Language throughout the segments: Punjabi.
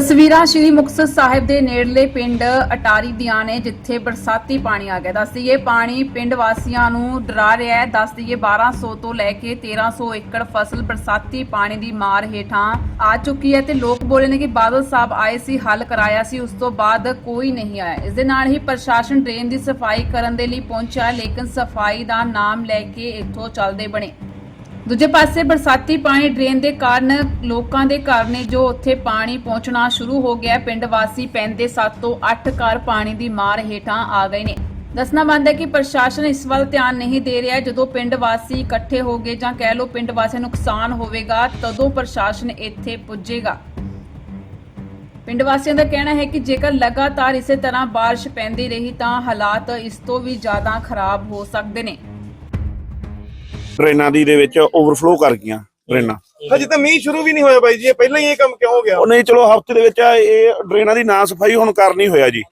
ਤਸਵੀਰਾਂ ਸ਼੍ਰੀ ਮੁਕਤਸਰ ਸਾਹਿਬ ਦੇ ਨੇੜਲੇ ਪਿੰਡ ਅਟਾਰੀ ਦੀਆਂ ਨੇ, ਜਿੱਥੇ ਬਰਸਾਤੀ ਪਾਣੀ ਆ ਗਿਆ। ਦੱਸ ਦਈਏ, ਪਾਣੀ ਪਿੰਡ ਵਾਸੀਆਂ ਨੂੰ ਡਰਾ ਰਿਹਾ ਹੈ। ਦੱਸ ਦਈਏ 1200 ਤੋਂ ਲੈ ਕੇ 1300 ਏਕੜ ਫਸਲ ਬਰਸਾਤੀ ਪਾਣੀ ਦੀ ਮਾਰ ਹੇਠਾਂ ਆ ਚੁੱਕੀ ਹੈ ਤੇ ਲੋਕ ਬੋਲੇ ਨੇ ਕਿ ਬਾਦਲ ਸਾਹਿਬ ਆਏ ਸੀ, ਹੱਲ ਕਰਾਇਆ ਸੀ, ਉਸ ਤੋਂ ਬਾਅਦ ਕੋਈ ਨਹੀਂ ਆਇਆ। ਇਸ ਦੇ ਨਾਲ ਹੀ ਪ੍ਰਸ਼ਾਸਨ ਡਰੇਨ ਦੀ ਸਫ਼ਾਈ ਕਰਨ ਦੇ ਲਈ ਪਹੁੰਚਿਆ, ਲੇਕਿਨ ਸਫ਼ਾਈ ਦਾ ਨਾਮ ਲੈ ਕੇ ਇੱਥੋਂ ਚੱਲਦੇ ਬਣੇ। ਦੂਜੇ ਪਾਸੇ ਬਰਸਾਤੀ ਪਾਣੀ ਡਰੇਨ ਦੇ ਕਾਰਨ ਲੋਕਾਂ ਦੇ ਘਰ ਨੇ ਜੋ ਉੱਥੇ ਪਾਣੀ ਪਹੁੰਚਣਾ ਸ਼ੁਰੂ ਹੋ ਗਿਆ ਪਿੰਡ ਵਾਸੀ ਪੈਂਦੇ 7 ਤੋਂ 8 ਘਰ ਪਾਣੀ ਦੀ ਮਾਰ ਹੇਠਾਂ ਆ ਗਏ ਨੇ। ਦੱਸਣਾ ਬੰਦ ਕਿ ਪ੍ਰਸ਼ਾਸਨ ਇਸ ਵੱਲ ਧਿਆਨ ਨਹੀਂ ਦੇ ਰਿਹਾ ਜਦੋਂ ਪਿੰਡ ਵਾਸੀ ਇਕੱਠੇ ਹੋ ਗਏ ਜਾਂ ਕਹਿ ਲਓ ਪਿੰਡ ਵਾਸੀਆਂ ਨੂੰ ਨੁਕਸਾਨ ਹੋਵੇਗਾ, ਤਦੋਂ ਪ੍ਰਸ਼ਾਸਨ ਇੱਥੇ ਪੁੱਜੇਗਾ। ਪਿੰਡ ਵਾਸੀਆਂ ਦਾ ਕਹਿਣਾ ਹੈ ਕਿ ਜੇਕਰ ਲਗਾਤਾਰ ਇਸੇ ਤਰ੍ਹਾਂ ਬਾਰਿਸ਼ ਪੈਂਦੀ ਰਹੀ ਤਾਂ ਹਾਲਾਤ ਇਸ ਤੋਂ ਵੀ ਜ਼ਿਆਦਾ ਖਰਾਬ ਹੋ ਸਕਦੇ ਨੇ। ਟ੍ਰੇਨਾਂ ਦੀ ਦੇ ਵਿੱਚ ਓਵਰਫਲੋ ਕਰ ਗਈਆਂ ਟ੍ਰੇਨਾਂ। ਹਜੇ ਤਾਂ ਮੀਂਹ ਸ਼ੁਰੂ ਵੀ ਨਹੀਂ ਹੋਇਆ ਬਾਈ ਜੀ ਇਹ ਪਹਿਲਾਂ ਹੀ ਇਹ ਕੰਮ ਕਿਉਂ ਹੋ ਗਿਆ? ਉਹ ਨਹੀਂ ਚਲੋ ਹਫ਼ਤੇ ਦੇ ਵਿੱਚ ਇਹ ਡਰੇਨਾਂ ਦੀ ਨਾ ਸਫ਼ਾਈ ਹੁਣ ਕਰਨੀ ਹੋਇਆ ਜੀ।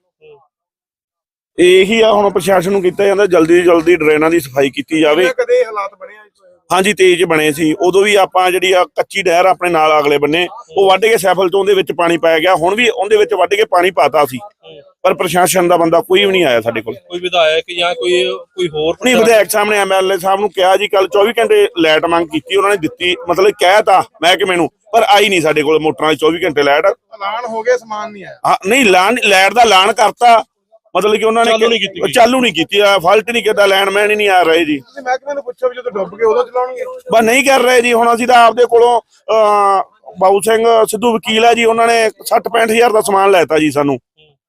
ਇਹੀ ਆ ਹੁਣ ਪ੍ਰਸ਼ਾਸਨ ਨੂੰ ਕੀਤਾ ਜਾਂਦਾ ਜਲਦੀ ਜਲਦੀ ਡਰੇਨਾਂ ਦੀ ਸਫ਼ਾਈ ਕੀਤੀ ਜਾਵੇ। ਕਦੇ ਹਾਲਾਤ ਬਣੇ ਆ? ਹਾਂਜੀ ਤੇਜ਼ ਬਣੇ ਸੀ। ਉਦੋਂ ਵੀ ਆਪਾਂ ਜਿਹੜੀ ਆ ਕੱਚੀ ਨਹਿਰ ਆਪਣੇ ਨਾਲ ਅਗਲੇ ਬੰਨੇ ਉਹ ਵੱਢ ਕੇ ਸੈਫਲ ਤੋਂ ਉਹਦੇ ਵਿੱਚ ਪਾਣੀ ਪਾਇਆ ਗਿਆ ਹੁਣ ਵੀ ਉਹਦੇ ਵਿੱਚ ਵੱਢ ਕੇ ਪਾਣੀ ਪਾਤਾ ਸੀ। ਪਰ ਪ੍ਰਸ਼ਾਸਨ ਦਾ ਬੰਦਾ ਕੋਈ ਵੀ ਨਹੀਂ ਆਇਆ ਸਾਡੇ ਕੋਲ। ਕੋਈ ਵਿਧਾਇਕ ਜਾਂ ਕੋਈ ਕੋਈ ਹੋਰ ਨਹੀਂ ਵਿਧਾਇਕ ਸਾਹਮਣੇ ਐਮਐਲਏ ਸਾਹਿਬ ਨੂੰ ਕਿਹਾ ਜੀ ਕੱਲ 24 ਘੰਟੇ ਲਾਈਟ ਮੰਗ ਕੀਤੀ ਉਹਨਾਂ ਨੇ ਦਿੱਤੀ ਮਤਲਬ ਕਹਿਤਾ ਮਹਿਕਮੇ ਨੂੰ ਪਰ ਆਈ ਨਹੀਂ ਸਾਡੇ ਕੋਲ ਮੋਟਰਾਂ ਦੀ 24 ਘੰਟੇ ਲਾਈਟ। ਐਲਾਨ ਹੋ ਗਿਆ ਸਮਾਨ ਨਹੀਂ ਆਇਆ। ਹਾਂ ਨਹੀਂ ਲਾਣ ਲਾਈਟ ਦਾ ਐਲਾਨ ਕਰਤਾ ਮਤਲਬ ਕਿ ਉਹਨਾਂ ਨੇ ਚਾਲੂ ਨਹੀਂ ਕੀਤੀ ਗਈ। ਚਾਲੂ ਨਹੀਂ ਕੀਤੀ ਫਾਲਟ ਨਹੀਂ ਕੀਤਾ ਲੈਂਡਮੈਨ ਹੀ ਨਹੀਂ ਆ ਰਹੇ ਜੀ। ਤੁਸੀਂ ਮਹਿਕਮੇ ਨੂੰ ਪੁੱਛੋ ਵੀ ਜਦੋਂ ਡੁੱਬ ਗਏ ਉਦੋਂ ਚਲਾਉਣਗੇ? ਬਸ ਨਹੀਂ ਕਰ ਰਹੇ ਜੀ ਹੁਣ ਅਸੀਂ ਤਾਂ ਆਪਦੇ ਕੋਲੋਂ ਬਾਊ ਸਿੰਘ ਸਿੱਧੂ ਵਕੀਲ ਆ ਜੀ ਉਹਨਾਂ ਨੇ 60 65000 ਦਾ ਸਮਾਨ ਲੈਤਾ ਜੀ ਸਾਨੂੰ।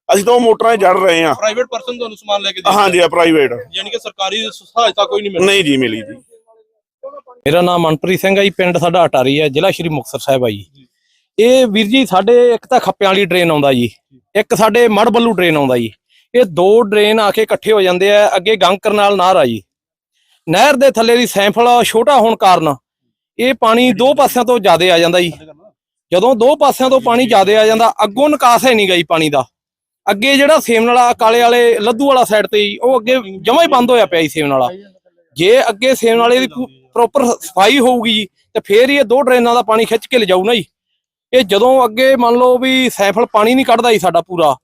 ਅਸੀਂ ਤਾਂ ਉਹ ਮੋਟਰਾਂ 'ਚ ਜੜ ਰਹੇ ਆ ਪ੍ਰਾਈਵੇਟ ਪਰਸਨ ਤੁਹਾਨੂੰ ਸਮਾਨ ਲੈ ਕੇ ਦੇ ਹਾਂਜੀ ਆ ਪ੍ਰਾਈਵੇਟ ਯਾਨੀ ਕਿ ਸਰਕਾਰੀ ਸਹਾਇਤਾ ਕੋਈ ਨਹੀਂ ਮਿਲਦੀ? ਨਹੀਂ ਜੀ ਮਿਲੀ ਜੀ। ਮੇਰਾ ਨਾਮ ਮਨਪ੍ਰੀਤ ਸਿੰਘ ਹੈ ਜੀ ਪਿੰਡ ਸਾਡਾ ਅਟਾਰੀ ਹੈ ਜ਼ਿਲ੍ਹਾ ਸ਼੍ਰੀ ਮੁਕਤਸਰ ਸਾਹਿਬ ਆ ਜੀ। ਇਹ ਵੀਰ ਜੀ ਸਾਡੇ ਇੱਕ ਤਾਂ ਖੱਪਿਆਂ ਵਾਲੀ ਟ੍ਰੇਨ ਆਉਂਦਾ ਜੀ। ਇੱਕ ਸਾਡੇ ਮੜ ਬੱਲੂ ਟ੍ਰੇਨ ਆਉਂਦਾ ਜੀ। ਇਹ ਦੋ ਟ੍ਰੇਨ ਆ ਕੇ ਇਕੱਠੇ ਹੋ ਜਾਂਦੇ ਆ ਅੱਗੇ ਗੰਕਰ ਨਾਲ ਨਹਿਰ ਆ ਜੀ। ਨਹਿਰ ਦੇ ਥੱਲੇ ਦੀ ਸੈਂਫਲ ਛੋਟਾ ਹੋਣ ਕਾਰਨ ਇਹ ਪਾਣੀ ਦੋ ਪਾਸਿਆਂ ਤੋਂ ਜ਼ਿਆਦਾ ਆ ਜਾਂਦਾ ਜੀ। ਜਦੋਂ ਦੋ ਪਾਸਿਆਂ ਤੋਂ ਪਾਣੀ ਜ਼ਿਆਦਾ ਆ ਜਾਂਦਾ ਅੱਗੋਂ ਨਿਕਾਸ ਹੈ ਨਹੀਂ ਗਈ ਪਾਣੀ ਦਾ। ਅੱਗੇ ਜਿਹੜਾ ਸੇਮ ਵਾਲਾ ਕਾਲੇ ਵਾਲੇ ਲੱਦੂ ਵਾਲਾ ਸਾਈਡ ਤੇ ਜੀ ਉਹ ਅੱਗੇ ਜਮਾ ਹੀ ਬੰਦ ਹੋਇਆ ਪਿਆ ਜੀ ਸੇਮ ਵਾਲਾ। ਜੇ ਅੱਗੇ ਸੇਮ ਵਾਲੇ ਦੀ ਪ੍ਰੋਪਰ ਸਫ਼ਾਈ ਹੋਊਗੀ ਜੀ ਤੇ ਫੇਰ ਹੀ ਇਹ ਦੋ ਡਰੇਨਾਂ ਦਾ ਪਾਣੀ ਖਿੱਚ ਕੇ ਲਿਜਾਊ ਨਾ ਜੀ। ਇਹ ਜਦੋਂ ਅੱਗੇ ਮੰਨ ਲਓ ਵੀ ਸੈਫਲ ਪਾਣੀ ਨਹੀਂ ਕੱਢਦਾ ਜੀ ਸਾਡਾ ਪੂਰਾ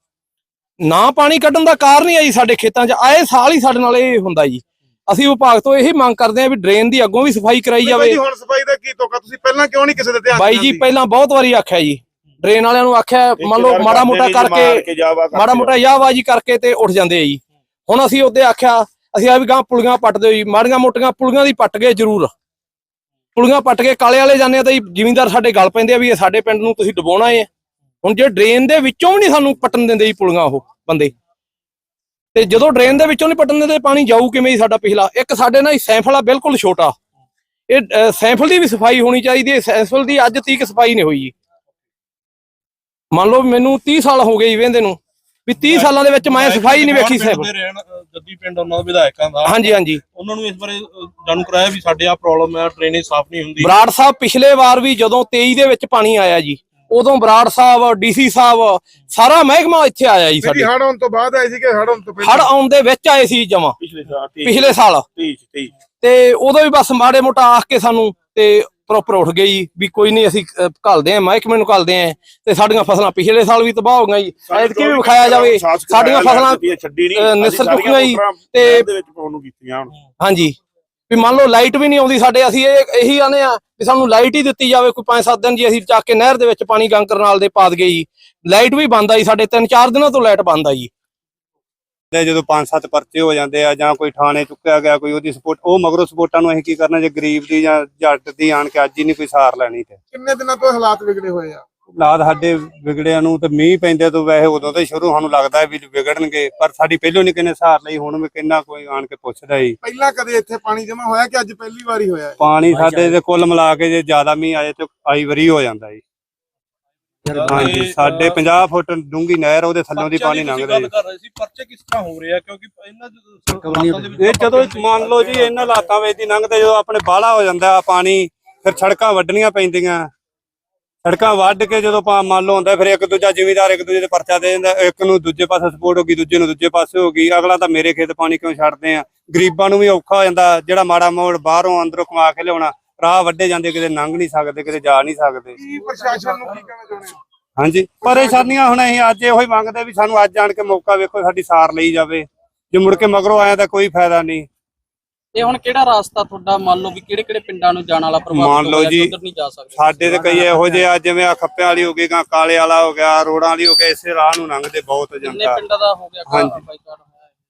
ਨਾ ਪਾਣੀ ਕੱਢਣ ਦਾ ਕਾਰਨ ਹੀ ਆ ਜੀ ਸਾਡੇ ਖੇਤਾਂ 'ਚ ਆਏ ਸਾਲ ਹੀ ਸਾਡੇ ਨਾਲ ਇਹ ਹੁੰਦਾ ਜੀ। ਅਸੀਂ ਵਿਭਾਗ ਤੋਂ ਇਹੀ ਮੰਗ ਕਰਦੇ ਹਾਂ ਵੀ ਡਰੇਨ ਦੀ ਅੱਗੋਂ ਵੀ ਸਫ਼ਾਈ ਕਰਾਈ ਬਾਈ ਜਾਵੇ। ਜੀ ਹੁਣ ਸਫ਼ਾਈ ਦਾ ਕੀ ਤੋਕਾ ਤੁਸੀਂ ਪਹਿਲਾਂ ਕਿਉਂ ਨਹੀਂ ਕਿਸੇ ਦੇ ਧਿਆਨ ਬਾਈ ਜੀ? ਪਹਿਲਾਂ ਬਹੁਤ ਵਾਰੀ ਆਖਿਆ ਜੀ। ਡਰੇਨ ਵਾਲਿਆਂ ਨੂੰ ਆਖਿਆ ਮੰਨ ਲਓ ਮਾੜਾ ਮੋਟਾ ਕਰਕੇ ਮਾੜਾ ਮੋਟਾ ਯਾਹਬਾਜੀ ਕਰਕੇ ਤੇ ਉੱਠ ਜਾਂਦੇ ਆ ਜੀ। ਹੁਣ ਅਸੀਂ ਉਹਦੇ ਆਖਿਆ ਅਸੀਂ ਆ ਵੀ ਗਾਂ ਪੁਲੀਆਂ ਪੱਟ ਦਿਓ ਜੀ। ਮਾੜੀਆਂ ਮੋਟੀਆਂ ਪੁਲੀਆਂ ਦੀ ਪੱਟ ਗਏ ਜ਼ਰੂਰ। ਪੁਲੀਆਂ ਪੱਟ ਕੇ ਕਾਲੇ ਵਾਲੇ ਜਾਂਦੇ ਆ ਤਾਂ ਜ਼ਿਮੀਂਦਾਰ ਸਾਡੇ ਗੱਲ ਪੈਂਦੇ ਆ ਵੀ ਇਹ ਸਾਡੇ ਪਿੰਡ ਨੂੰ ਤੁਸੀਂ ਡੁਬਾਉਣਾ ਹੈ ਹੁਣ ਜੇ ਡਰੇਨ ਦੇ ਵਿੱਚੋਂ ਵੀ ਨਹੀਂ ਸਾਨੂੰ ਪੱਟਣ ਦਿੰਦੇ ਜੀ ਪੁਲੀਆਂ ਉਹ ਬੰਦੇ। ਤੇ ਜਦੋਂ ਡਰੇਨ ਦੇ ਵਿੱਚੋਂ ਨਹੀਂ ਪੱਟਣ ਦਿੰਦੇ ਪਾਣੀ ਜਾਊ ਕਿਵੇਂ ਜੀ ਸਾਡਾ ਪਿਛਲਾ? ਇੱਕ ਸਾਡੇ ਨਾਲ ਸੈਂਫਲ ਆ ਬਿਲਕੁਲ ਛੋਟਾ। ਇਹ ਸੈਂਫਲ ਦੀ ਵੀ ਸਫ਼ਾਈ ਹੋਣੀ ਚਾਹੀਦੀ ਹੈ ਸੈਂਫਲ ਦੀ ਅੱਜ ਤੀਕ ਸਫ਼ਾਈ ਨਹੀਂ ਹੋਈ ਜੀ। ਮੰਨ ਲਓ ਮੈਨੂੰ 30 ਸਾਲ ਹੋ ਗਏ ਜੀ ਵੇਂਦੇ ਨੂੰ ਵੀ 30 ਸਾਲਾਂ ਦੇ ਵਿੱਚ ਮੈਂ ਸਫ਼ਾਈ ਨਹੀਂ ਵੇਖੀ ਅ, ਜੱਦੀ ਪਿੰਡ ਉਹਨਾਂ ਦੇ ਵਿਧਾਇਕਾਂ ਦਾ। ਹਾਂਜੀ ਹਾਂਜੀ। ਉਹਨਾਂ ਨੂੰ ਇਸ ਬਾਰੇ ਜਾਣੂ ਕਰਾਇਆ ਵੀ ਸਾਡੇ ਆ ਪ੍ਰੋਬਲਮ ਹੈ ਡਰੇਨੇਜ ਸਾਫ਼ ਨਹੀਂ ਹੁੰਦੀ। ਬਰਾੜ ਸਾਹਿਬ ਪਿਛਲੇ ਵਾਰ ਵੀ ਜਦੋਂ 23 ਦੇ ਵਿੱਚ ਪਾਣੀ ਆਇਆ ਜੀ ਉਦੋਂ ਬਰਾੜ ਸਾਹਿਬ ਡੀਸੀ ਸਾਹਿਬ ਸਾਰਾ ਮਹਿਕਮਾ ਇੱਥੇ ਆਇਆ ਜੀ ਸਾਡੇ। ਹੜ ਆਉਣ ਤੋਂ ਬਾਅਦ ਆਈ ਸੀ ਕਿ ਹੜ ਆਉਣ ਤੋਂ ਪਹਿਲਾਂ। ਹੜ ਆਉਣ ਦੇ ਵਿੱਚ ਆਏ ਸੀ ਜਮਾ ਪਿਛਲੇ ਸਾਲ ਪਿਛਲੇ ਸਾਲ। 23 23 ਤੇ ਉਦੋਂ ਵੀ ਬਸ ਮਾੜੇ ਮੋਟਾ ਆਖ ਕੇ ਸਾਨੂੰ ਤੇ ਪ੍ਰੋਪਰ ਉੱਠ ਗਈ ਜੀ ਵੀ ਕੋਈ ਨਹੀਂ ਅਸੀਂ ਘੱਲਦੇ ਆਂ ਮਹਿਕਮੇ ਨੂੰ ਘੱਲਦੇ ਆਂ ਤੇ ਸਾਡੀਆਂ ਫਸਲਾਂ ਪਿਛਲੇ ਸਾਲ ਵੀ ਤਬਾਹ ਹੋ ਗਈਆਂ ਜੀ। ਐਤਕੀ ਵੀ ਵਿਖਾਇਆ ਜਾਵੇ ਸਾਡੀਆਂ ਫਸਲਾਂ ਛੱਡੀ ਨਹੀਂ ਅਹ, ਨਿਸਰ ਚੁੱਕੀਆਂ ਜੀ, ਤੇ- ਹਾਂਜੀ ਵੀ ਮੰਨ ਲਓ ਲਾਈਟ ਵੀ ਨਹੀਂ ਆਉਂਦੀ ਸਾਡੇ ਅਸੀਂ ਇਹ ਇਹੀ ਆਨੇ ਆ ਵੀ ਸਾਨੂੰ ਲਾਈਟ ਹੀ ਦਿੱਤੀ ਜਾਵੇ ਕੋਈ 5-7 ਦਿਨ ਜੀ ਅਸੀਂ ਚੱਕ ਕੇ ਨਹਿਰ ਦੇ ਵਿੱਚ ਪਾਣੀ ਗੰਕਰ ਨਾਲ ਦੇ ਪਾ ਦਈਏ ਜੀ। ਲਾਈਟ ਵੀ ਬੰਦ ਆਈ ਸਾਡੇ 3-4 ਦਿਨਾਂ ਤੋਂ ਲਾਈਟ ਬੰਦ ਆਈ ਤੇ ਜਦੋਂ ਪੰਜ ਸੱਤ ਪਰਚੇ ਹੋ ਜਾਂਦੇ ਆ ਜਾਂ ਕੋਈ ਥਾਣੇ ਚੁੱਕਿਆ ਗਿਆ ਕੋਈ ਉਹਦੀ ਸਪੋਰਟ ਉਹ ਮਗਰੋਂ ਸਪੋਰਟਾਂ ਨੂੰ ਅਸੀਂ ਕੀ ਕਰਨਾ ਜੇ ਗਰੀਬ ਦੀ ਜਾਂ ਜੱਟ ਦੀ ਆਣ ਕੇ ਅੱਜ ਹੀ ਨਹੀਂ ਕੋਈ ਸਾਰ ਲੈਣੀ ਤੇ। ਕਿੰਨੇ ਦਿਨਾਂ ਤੋਂ ਹਾਲਾਤ ਵਿਗੜੇ ਹੋਏ ਆ? ਹਾਲਾਤ ਸਾਡੇ ਵਿਗੜਿਆਂ ਨੂੰ ਤੇ ਮੀਂਹ ਪੈਂਦੇ ਤੋਂ ਵੈਸੇ ਉਦੋਂ ਤੋਂ ਸ਼ੁਰੂ ਸਾਨੂੰ ਲੱਗਦਾ ਵੀ ਵਿਗੜਨਗੇ ਪਰ ਸਾਡੀ ਪਹਿਲੋਂ ਨਹੀਂ ਕਿਨੇ ਸਾਰ ਲਈ ਹੁਣ ਵੀ ਕਿੰਨਾ ਕੋਈ ਆਣ ਕੇ ਪੁੱਛਦਾ ਹੀ। ਪਹਿਲਾਂ ਕਦੇ ਇੱਥੇ ਪਾਣੀ ਜਮਾ ਹੋਇਆ ਕਿ ਅੱਜ ਪਹਿਲੀ ਵਾਰੀ ਹੋਇਆ ਹੈ ਪਾਣੀ ਸਾਡੇ ਦੇ ਕੁੱਲ ਮਿਲਾ ਕੇ ਜੇ ਜ਼ਿਆਦਾ ਮੀਂਹ ਆਏ ਤੇ ਆਈ ਵਾਰੀ ਹੋ ਜਾਂਦਾ ਜੀ। ਹਾਂਜੀ ਸਾਡੇ 50 ਫੁੱਟ ਡੂੰਗੀ ਨਹਿਰ ਉਹਦੇ ਥੱਲੋਂ ਦੀ ਪਾਣੀ ਲੰਘਦਾ ਗੱਲ ਜੀ। ਕਰ ਰਹੇ ਸੀ ਪਰਚੇ ਕਿਸ ਤਰ੍ਹਾਂ ਹੋ ਰਿਹਾ ਕਿਉਂਕਿ ਇਹਨਾਂ ਦੇ ਇਹ ਜਦੋਂ ਮੰਨ ਲਓ ਜੀ ਇਹਨਾਂ ਹਾਲਾਤਾਂ ਵਿੱਚ ਦੀ ਲੰਘਦੇ ਜਦੋਂ ਆਪਣੇ ਬਾਹਲਾ ਹੋ ਜਾਂਦਾ ਪਾਣੀ ਫਿਰ ਸੜਕਾਂ ਵੱਢਣੀਆਂ ਪੈਂਦੀਆਂ। ਸੜਕਾਂ ਵੱਢ ਕੇ ਜਦੋਂ ਪਾ ਮੰਨ ਲਓ ਹੁੰਦਾ ਫਿਰ ਇੱਕ ਦੂਜਾ ਜ਼ਿਮੀਦਾਰ ਇੱਕ ਦੂਜੇ ਦੇ ਪਰਚਾ ਦੇ ਦਿੰਦਾ ਇੱਕ ਨੂੰ ਦੂਜੇ ਪਾਸੇ ਸਪੋਰਟ ਹੋ ਗਈ ਦੂਜੇ ਨੂੰ ਦੂਜੇ ਪਾਸੇ ਹੋ ਗਈ ਅਗਲਾ ਤਾਂ ਮੇਰੇ ਖੇਤ ਪਾਣੀ ਕਿਉਂ ਛੱਡਦੇ ਆ? ਗਰੀਬਾਂ ਨੂੰ ਵੀ ਔਖਾ ਹੋ ਜਾਂਦਾ ਜਿਹੜਾ ਮਾੜਾ ਮੋੜ ਬਾਹਰੋਂ ਅੰਦਰੋਂ ਕਮਾ ਕੇ ਲਿਆਉਣਾ। ਰਾਹ ਵੱਡੇ ਜਾਂਦੇ ਕਿਤੇ ਲੰਘ ਨਹੀਂ ਸਕਦੇ ਕਿਤੇ ਜਾ ਨਹੀਂ ਸਕਦੇ। ਕੀ ਪ੍ਰਸ਼ਾਸਨ ਨੂੰ ਕੀ ਕਹਿਣਾ ਚਾਹੁੰਦੇ ਹੋ? ਹਾਂਜੀ ਪਰੇਸ਼ਾਨੀਆਂ ਹੁਣ ਅਸੀਂ ਅੱਜ ਇਹੋ ਹੀ ਮੰਗਦੇ ਵੀ ਸਾਨੂੰ ਅੱਜ ਆਣ ਕੇ ਮੌਕਾ ਵੇਖੋ ਸਾਡੀ ਸਾਰ ਲਈ ਜਾਵੇ। ਜੇ ਮੁੜ ਕੇ ਮਗਰੋਂ ਆਇਆ ਤਾਂ ਕੋਈ ਫਾਇਦਾ ਨਹੀਂ। ਇਹ ਹੁਣ ਕਿਹੜਾ ਰਾਸਤਾ ਤੁਹਾਡਾ? ਮੰਨ ਲਓ ਵੀ ਕਿਹੜੇ ਕਿਹੜੇ ਪਿੰਡਾਂ ਨੂੰ ਜਾਣ ਵਾਲਾ ਪ੍ਰਭਾਵਿਤ ਮੰਨ ਲਓ ਹੋਇਆ ਕਿ ਜੀ, ਉੱਧਰ ਨਹੀਂ ਜਾ ਸਕਦੇ। ਸਾਡੇ ਤੇ ਕਈ ਇਹੋ ਜਿਹੇ ਆ ਜਿਵੇਂ ਆ ਖੱਪਿਆਂ ਵਾਲੀ ਹੋ ਗਈ ਗਾਂ ਕਾਲੇ ਵਾਲਾ ਹੋ ਗਿਆ ਰੋੜਾਂ ਵਾਲੀ ਹੋ ਗਿਆ ਇਸੇ ਰਾਹ ਨੂੰ ਲੰਘਦੇ ਬਹੁਤ ਕਿੰਨੇ ਜਨਤਾ। ਪਿੰਡਾਂ ਦਾ ਹੋ ਗਿਆ ਹਾਂਜੀ।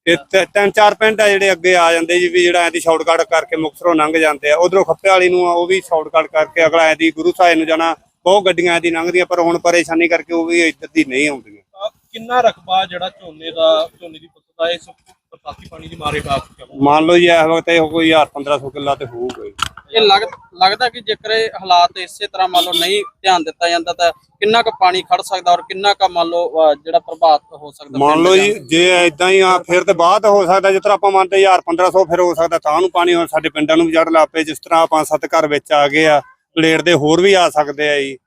ਤਿ- ਤਿੰਨ ਚਾਰ ਪਿੰਡ ਆ ਜਿਹੜੇ ਅੱਗੇ ਆ ਜਾਂਦੇ ਜੀ ਵੀ ਜਿਹੜਾ ਐਦੀ ਸ਼ਾਰਟਕਟ ਕਰਕੇ ਮੁਕਤਸਰੋਂ ਲੰਘ ਜਾਂਦੇ ਆ ਉਧਰੋਂ ਖੱਪੇ ਵਾਲੀ ਨੂੰ ਆ, ਉਹ ਵੀ ਸ਼ਾਰਟਕਟ ਕਰਕੇ ਅਗਲਾ ਐਦੀ ਗੁਰੂ ਸਾਹਿਬ ਨੂੰ ਜਾਣਾ ਬਹੁਤ ਗੱਡੀਆਂ ਐਦੀ ਲੰਘਦੀਆਂ ਪਰ ਹੁਣ ਪਰੇਸ਼ਾਨੀ ਕਰਕੇ ਉਹ ਵੀ ਇੱਧਰ ਦੀ ਨਹੀਂ ਆਉਂਦੀਆਂ ਕਿੰਨਾ ਰਕਬਾ ਜਿਹੜਾ ਝੋਨੇ ਦਾ ਝੋਨੇ ਦੀ ਫਸਲ ਦਾ ਇਸ ਬਰਸਾਤੀ ਪਾਣੀ ਦੀ ਮਾਰੇ ਵਾ? ਮੰਨ ਲਓ ਜੀ ਇਸ ਵਕਤ ਇਹ ਕੋਈ 1000 1500 ਕਿੱਲਾ ਤੇ ਹੋਊਗਾ ਹੀ। ਇਹ ਲੱਗ ਲੱਗਦਾ ਕਿ ਜੇਕਰ ਇਹ ਹਾਲਾਤ ਇਸੇ ਤਰ੍ਹਾਂ ਮੰਨ ਲਓ ਨਹੀਂ ਧਿਆਨ ਦਿੱਤਾ ਜਾਂਦਾ ਤਾਂ ਕਿੰਨਾ ਕੁ ਪਾਣੀ ਖੜ ਸਕਦਾ ਔਰ ਕਿੰਨਾ ਕੁ ਮੰਨ ਲਓ ਜਿਹੜਾ ਪ੍ਰਭਾਵਿਤ ਹੋ ਸਕਦਾ ਮੰਨ ਲਓ ਜਾਂ- ਜੀ ਇਦਾਂ ਹੀ ਆ ਫਿਰ ਤੇ ਬਾਅਦ ਹੋ ਸਕਦਾ ਜਿਸ ਤਰ੍ਹਾਂ ਆਪਾਂ ਮੰਨਦੇ 1000 1500 ਫਿਰ ਹੋ ਸਕਦਾ ਤਾਂ ਨੂੰ ਪਾਣੀ ਹੁਣ ਸਾਡੇ ਪਿੰਡਾਂ ਨੂੰ ਵੀ ਚੜ ਲਾਪੇ ਜਿਸ ਤਰ੍ਹਾਂ ਪੰਜ ਸੱਤ ਘਰ ਵਿੱਚ ਆ ਗਏ ਆ ਪਲੇਟ ਦੇ ਹੋਰ ਵੀ ਆ ਸਕਦੇ ਆ ਜੀ।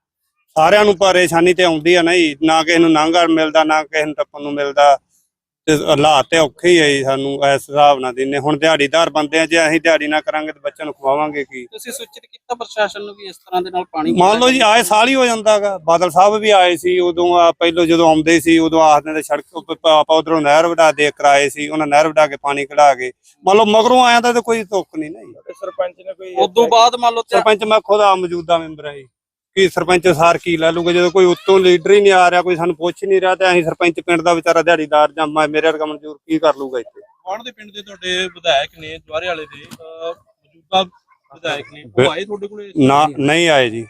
ਸਾਰਿਆਂ ਨੂੰ ਪਰੇਸ਼ਾਨੀ ਤੇ ਆਉਂਦੀ ਆ ਨਾ ਜੀ ਨਾ ਕਿਸੇ ਨੂੰ ਨਾਂਗਾ ਮਿਲਦਾ ਨਾ ਕਿਸੇ ਨੂੰ ਟੱਪਣ ਨੂੰ ਮਿਲਦਾ। ਤੇ ਹਾਲਾਤ ਤੇ ਔਖੇ ਹੀ ਆ ਜੀ ਸਾਨੂੰ ਇਸ ਹਿਸਾਬ ਨਾਲ ਦਿੰਨੇ ਹੁਣ ਦਿਹਾੜੀਦਾਰ ਬੰਦੇ ਆ ਜੇ ਅਸੀਂ ਦਿਹਾੜੀ ਨਾ ਕਰਾਂਗੇ ਤੇ ਬੱਚਿਆਂ ਨੂੰ ਖਵਾਵਾਂਗੇ ਕੀ? ਤੁਸੀਂ ਸੂਚਿਤ ਕੀਤਾ ਪ੍ਰਸ਼ਾਸਨ ਨੂੰ ਵੀ ਇਸ ਤਰ੍ਹਾਂ ਦੇ ਨਾਲ ਪਾਣੀ ਮੰਨ ਲਓ ਜੀ ਆਏ ਸਾਲ ਹੀ ਹੋ ਜਾਂਦਾਗਾ ਬਾਦਲ ਸਾਹਿਬ ਵੀ ਆਏ ਸੀ ਉਦੋਂ ਆ ਪਹਿਲੋਂ ਜਦੋਂ ਆਉਂਦੇ ਸੀ ਉਦੋਂ ਆਖਦੇ ਨੇ ਸੜਕ ਉੱਪਰ ਆਪਾਂ ਉਧਰੋਂ ਨਹਿਰ ਵਡਾ ਦੇ ਕਰਾਏ ਸੀ ਉਹਨਾਂ ਨਹਿਰ ਵਡਾ ਕੇ ਪਾਣੀ ਕਢਾ ਕੇ। ਮੰਨ ਲਓ ਮਗਰੋਂ ਆਇਆ ਤਾਂ ਕੋਈ ਤੁੱਕ ਨਹੀਂ ਨਾ ਜੀ। ਸਰਪੰਚ ਨੇ ਕੋਈ ਉਦੋਂ ਬਾਅਦ ਮੰਨ ਲਓ ਸਰਪੰਚ ਮੈਂ ਖੁਦ ਆ ਮੌਜੂਦਾ ਮੈਂਬਰ ਆ ਜੀ। ਕੀ ਸਰਪੰਚ ਸਾਰ ਕੀ ਲੈ ਲੂਗਾ? ਜਦੋਂ ਕੋਈ ਉੱਤੋਂ ਲੀਡਰ ਹੀ ਨਹੀਂ ਆ ਰਿਹਾ ਕੋਈ ਸਾਨੂੰ ਪੁੱਛ ਹੀ ਨਹੀਂ ਰਿਹਾ ਤੇ ਅਸੀਂ ਸਰਪੰਚ ਪਿੰਡ ਦਾ ਵਿਚਾਰਾ ਦਿਹਾੜੀਦਾਰ ਜਾਂ ਮੈਂ- ਮੇਰੇ ਵਰਗਾ ਮਨਜ਼ੂਰ ਕੀ ਕਰ ਲੂਗਾ ਇੱਥੇ? ਗੁਆਂਢ ਦੇ ਪਿੰਡ ਦੇ ਤੁਹਾਡੇ ਵਿਧਾਇਕ ਨੇ? ਜਵਾਰੇ ਵਾਲੇ ਦੇ ਮੌਜੂਦਾ ਵਿਧਾਇਕ ਨੇ। ਉਹ ਆਏ ਤੁਹਾਡੇ ਕੋਲੇ? ਨਾ ਨਹੀਂ ਆਏ ਜੀ।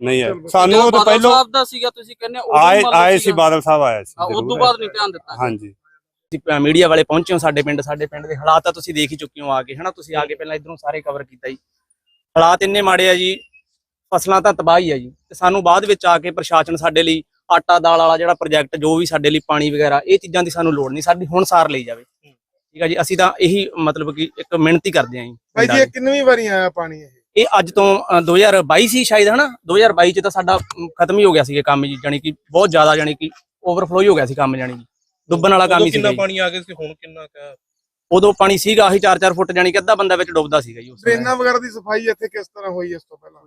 ਨਹੀਂ ਆਏ। ਸਾਨੂੰ ਉਹ ਤੋਂ ਬਾਦਲ ਪਹਿਲੋਂ ਸਾਹਿਬ ਦਾ ਸੀਗਾ ਤੁਸੀਂ ਕਹਿੰਦੇ ਆਏ ਆਏ ਸੀ। ਬਾਦਲ ਸਾਹਿਬ ਆਏ ਸੀ ਉਦੋਂ ਜ਼ਰੂਰ ਬਾਅਦ ਨਹੀਂ ਧਿਆਨ ਦਿੱਤਾ। ਹਾਂਜੀ। ਤੁਸੀਂ ਮੀਡੀਆ ਵਾਲੇ ਪਹੁੰਚੇ ਹੋ ਸਾਡੇ ਪਿੰਡ ਸਾਡੇ ਪਿੰਡ ਦੇ ਹਾਲਾਤ ਤਾਂ ਤੁਸੀਂ ਦੇਖ ਹੀ ਚੁੱਕੇ ਹੋ ਆ ਕੇ ਹਨਾ? ਤੁਸੀਂ ਆ ਕੇ ਪਹਿਲਾਂ ਇਧਰੋਂ ਸਾਰੇ ਕਵਰ ਕੀਤਾ ਜੀ। ਹਾਲਾਤ ਇੰਨੇ ਮਾੜੇ ਆ ਜੀ ਫਸਲਾਂ ਤਾਂ ਤਬਾਹ ਹੀ ਆ ਜੀ। ਤੇ ਸਾਨੂੰ ਬਾਅਦ ਵਿੱਚ ਆ ਕੇ ਪ੍ਰਸ਼ਾਸਨ ਸਾਡੇ ਲਈ ਆਟਾ ਦਾਲ ਵਾਲਾ ਜਿਹੜਾ ਪ੍ਰੋਜੈਕਟ ਜੋ ਵੀ ਸਾਡੇ ਲਈ ਪਾਣੀ ਵਗੈਰਾ ਇਹ ਚੀਜ਼ਾਂ ਦੀ ਸਾਨੂੰ ਲੋੜ ਨਹੀਂ। ਸਾਡੀ ਹੁਣ ਸਾਰ ਲਈ ਜਾਵੇ। ਠੀਕ ਆ ਜੀ ਅਸੀਂ ਤਾਂ ਇਹੀ ਮਤਲਬ ਕਿ ਇੱਕ ਮਿਹਨਤੀ ਕਰਦੇ ਆਂ ਜੀ। ਭਾਈ ਜੀ ਇਹ ਕਿੰਨਵੀਂ ਵਾਰੀ ਆਇਆ ਪਾਣੀ ਇਹ? ਇਹ ਅੱਜ ਤੋਂ ਅ, 2022 ਸੀ ਸ਼ਾਇਦ ਹਨਾ? 2022 ਚ ਤਾਂ ਸਾਡਾ ਖਤਮ ਹੀ ਹੋ ਗਿਆ ਸੀ ਇਹ ਕੰਮ ਜੀ ਜਾਨੀ ਕਿ ਬਹੁਤ ਜ਼ਿਆਦਾ ਜਾਨੀ ਕਿ ਓਵਰਫਲੋ ਹੀ ਹੋ ਗਿਆ ਸੀ ਕੰਮ ਜਾਨੀ ਕਿ। ਡੁੱਬਣ ਵਾਲਾ ਕੰਮ ਹੀ ਕਿੰਨਾ ਸੀ ਪਾਣੀ ਆ ਗਿਆ ਸੀ ਹੁਣ ਕਿੰਨਾ ਕੁ ਉਦੋਂ ਪਾਣੀ ਸੀਗਾ ਆਹੀ 4-4 ਫੁੱਟ ਜਾਨੀ ਕਿ ਅੱਧਾ ਬੰਦਾ ਵਿੱਚ ਡੁੱਬਦਾ ਸੀਗਾ ਜੀ ਉਸ। ਡਰੇਨਾਂ ਵਗੈਰਾ ਦੀ ਸਫ਼ਾਈ ਇੱਥੇ ਕਿਸ ਤਰ੍ਹਾਂ ਹੋਈ ਇਸ ਤੋਂ ਪਹਿਲਾਂ?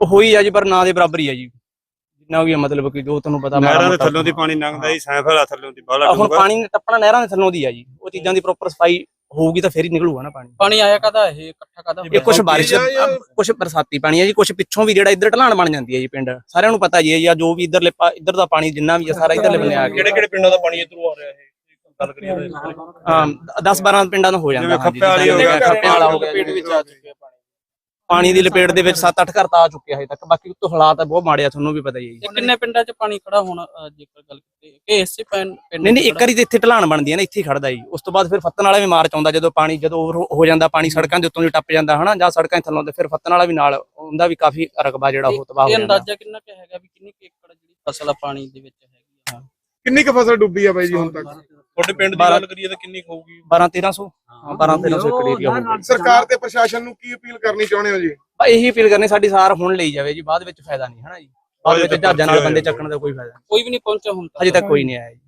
ਉਹ ਹੋਈ ਆ ਜੀ ਪਰ ਨਾ ਦੇ ਬਰਾਬਰ ਹੀ ਆ ਜੀ। ਜਿੰਨਾ ਵੀ ਆ ਮਤਲਬ ਕਿ ਜੋ ਤੁਹਾਨੂੰ ਪਤਾ ਮਾੜਾ ਨਹਿਰਾਂ ਦੇ ਮੋਟਾ- ਥੱਲੋਂ ਦੀ ਪਾਣੀ ਲੰਘਦਾ ਜੀ ਸੈਂਫਲਾ ਥੱਲੋਂ ਦੀ ਬਾਹਲਾ ਹੁਣ ਡੂੰਘਾ। ਪਾਣੀ ਟੱਪਣਾ ਨਹਿਰਾਂ ਦੇ ਥੱਲੋਂ ਦੀ ਆ ਜੀ। ਉਹ ਚੀਜ਼ਾਂ ਦੀ ਪ੍ਰੋਪਰ ਸਫ਼ਾਈ ਹੋਊਗੀ ਤਾਂ ਫੇਰ ਹੀ ਨਿਕਲੂਗਾ ਨਾ ਪਾਣੀ। ਪਾਣੀ ਆਇਆ ਕਦਾ ਇਹ? ਇਕੱਠਾ ਕਦਾ ਇਹ ਕੁਝ ਬਾਰਿਸ਼ ਜਾਂ- ਜਾਂ- ਕੁਝ ਬਰਸਾਤੀ ਪਾਣੀ ਹੈ ਜੀ ਕੁਝ ਪਿੱਛੋਂ ਵੀ ਜਿਹੜਾ ਇੱਧਰ ਢਲਾਣ ਬਣ ਜਾਂਦੀ ਹੈ ਜੀ ਪਿੰਡ। ਸਾਰਿਆਂ ਨੂੰ ਪਤਾ ਜੀ ਹੈ ਜਾਂ ਜੋ ਵੀ ਇੱਧਰਲੇ ਪਾ- ਇੱਧਰ ਦਾ ਪਾਣੀ ਜਿੰਨਾ ਵੀ ਹੈ ਸਾਰਾ ਇੱਧਰਲੇ ਬੰਨੇ ਆ ਕਿਹੜੇ ਗਿਆ। ਕਿਹੜੇ ਪਿੰਡਾਂ ਦਾ ਪਾਣੀ ਇਧਰੋਂ ਆ ਰਿਹਾ ਇਹ? ਗੱਲ ਕਰੀਏ ਤਾਂ। ਇਸ ਬਾਰੇ। 10 12 ਪਿੰਡਾਂ ਦਾ ਹੋ ਜਾਂਦਾ ਜਿਵੇਂ ਖੱਪੇ ਵਾਲੀ ਹੋ ਗਿਆ, ਵਾਲਾ ਹੋ ਗਿਆ ਪੇਟ ਵਿੱਚ ਆ ਚੁੱਕਿਆ ਪਾਣੀ ਦੀ ਲਪੇਟ ਦੇ ਵਿੱਚ 7-8 ਘਰ ਤਾਂ ਆ ਚੁੱਕੇ ਹਜੇ ਤੱਕ ਬਾਕੀ ਉੱਤੋਂ ਹਾਲਾਤ ਬਹੁਤ ਮਾੜੇ ਆ ਤੁਹਾਨੂੰ ਵੀ ਪਤਾ ਹੀ ਹੈ ਜੀ। ਕਿੰਨੇ ਪਿੰਡਾਂ 'ਚ ਪਾਣੀ ਖੜਾ ਹੁਣ ਜੇਕਰ ਗੱਲ ਕਰੀਏ ਕਿ ਇਸੇ ਪਿੰਡ ਪਿੰਡ ਨਹੀਂ ਨਹੀਂ ਇੱਕ ਵਾਰੀ ਤੇ ਇੱਥੇ ਢਲਾਣ ਬਣਦੀ ਹੈ ਨਾ ਇੱਥੇ ਹੀ ਖੜਦਾ ਜੀ। ਉਸ ਤੋਂ ਬਾਅਦ ਫਿਰ ਫੱਤਣ ਵਾਲਾ ਵੀ ਮਾਰਚ ਆਉਂਦਾ ਜਦੋਂ ਪਾਣੀ ਜਦੋਂ over ਹੋ ਜਾਂਦਾ ਪਾਣੀ ਸੜਕਾਂ ਦੇ ਉੱਤੋਂ ਦੀ ਟੱਪ ਜਾਂਦਾ ਹਨਾ ਜਾਂ ਸੜਕਾਂ ਦੇ ਥੱਲੋਂ ਤੇ ਫਿਰ ਫੱਤਣ ਵਾਲਾ ਵੀ ਨਾਲ ਉਹਦਾ ਵੀ ਕਾਫੀ ਰਕਬਾ ਜਿਹੜਾ ਉਹ ਤਬਾਹ ਹੋ ਇਹ ਜਾਂਦਾ। ਅੰਦਾਜ਼ਾ ਕਿੰਨਾ ਕੁ ਹੈਗਾ ਵੀ ਕਿੰਨੀ ਕੁ ਏਕੜ ਜਿਹੜੀ ਫਸਲ ਆ ਪਾਣੀ ਦੇ ਵਿੱਚ ਹੈਗੀ ਆ? ਕਿੰਨੀ ਕੁ ਫਸਲ ਡੁੱਬੀ ਆ ਬਾਈ ਜੀ ਹੁਣ ਤੱਕ? ਤੁਹਾਡੇ ਪਿੰਡ ਦੀ ਗੱਲ ਕਰੀਏ ਤਾਂ ਕਿੰਨੀ ਕੁ ਹੋਊਗੀ? 12-1300 ਹਾਂ 12-1300 ਏਕੜ ਏਰੀਆ ਹੋਊਗਾ। ਸਰਕਾਰ ਤੇ ਪ੍ਰਸ਼ਾਸਨ ਨੂੰ ਕੀ ਅਪੀਲ ਕਰਨੀ ਚਾਹੁੰਦੇ ਹੋ ਜੀ? ਬਸ ਇਹੀ ਫੀਲ ਕਰਨੀ ਸਾਡੀ ਸਾਰ ਹੁਣ ਲਈ ਜਾਵੇ ਜੀ ਬਾਅਦ ਵਿੱਚ ਫਾਇਦਾ ਨਹੀਂ ਹਨਾ ਜੀ? ਬਾਅਦ ਵਿੱਚ ਜਹਾਜ਼ਾਂ ਨਾਲ ਬੰਦੇ ਚੱਕਣ ਦਾ ਕੋਈ ਫਾਇਦਾ ਕੋਈ ਵੀ ਨਹੀਂ ਪਹੁੰਚਿਆ ਹੁਣ ਤੱਕ। ਅਜੇ ਤੱਕ ਕੋਈ ਨਹੀਂ ਆਇਆ ਜੀ।